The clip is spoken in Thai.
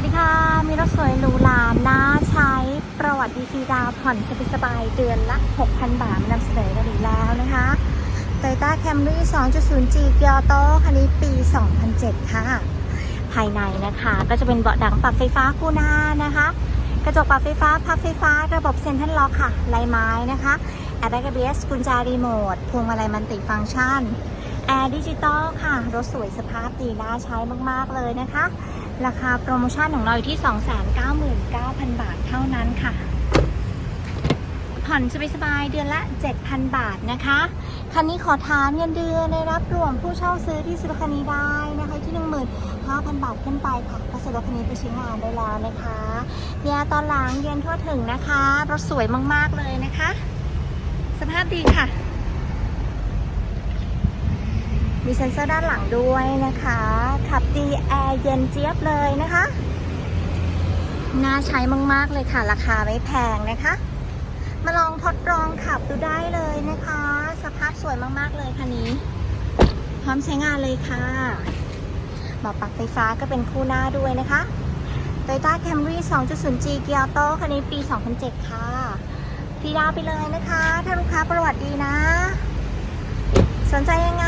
วัสดีค่ะ มีรถสวยหรูหราน่าใช้ประวัติดีซีดาวผ่อนสบายๆเดือนละ 6,000 บาทมานำเสนอกันอีกแล้วนะคะ Toyota Camry 2.0G เกียร์โตคันนี้ปี 2007 ค่ะ ภายในนะคะก็จะเป็นเบาะดังปรับไฟฟ้าคู่หน้านะคะ กระจกปรับไฟฟ้าพับไฟฟ้าระบบเซ็นทรัลล็อกค่ะ ลายไม้นะคะแอร์แบ็กเบสกุญแจรีโมทพวงมาลัยมันติฟังก์ชันแอร์ดิจิตอลค่ะ รถสวยสภาพดีน่าใช้มากๆเลยนะคะ ราคาโปรโมชั่นของเราอยู่ที่ 299,000 บาทเท่านั้นค่ะ ผ่อนสบายๆเดือนละ 7,000 บาทนะคะ คันนี้ขอถามเงินเดือนในรับรวมผู้เช่าซื้อที่ซื้อคันนี้ได้นะคะที่ 15,000 บาทขึ้นไปค่ะก็ซื้อรถคันนี้ไปใช้งานได้แล้วนะคะเนี่ยตอนหลังเย็นทั่วถึงนะคะรถสวยมากๆเลยนะคะ สภาพดีค่ะ มีเซ็นเซอร์ด้านหลังด้วยนะคะ ขับดีแอร์เย็นเจี๊ยบเลยนะคะ น่าใช้มาก ๆ เลยค่ะ ราคาไม่แพงนะคะ มาลองทดลองขับดูได้เลยนะคะ สภาพสวยมากๆเลยคันนี้ พร้อมใช้งานเลยค่ะเบาะปรับไฟฟ้าก็เป็นคู่หน้าด้วยนะคะ Toyota Camry 2.0G เกียร์โตคันนี้ปี 2007 ค่ะฟรีดาวไปเลยนะคะ ถ้าลูกค้าประวัติดีนะ สนใจยังไง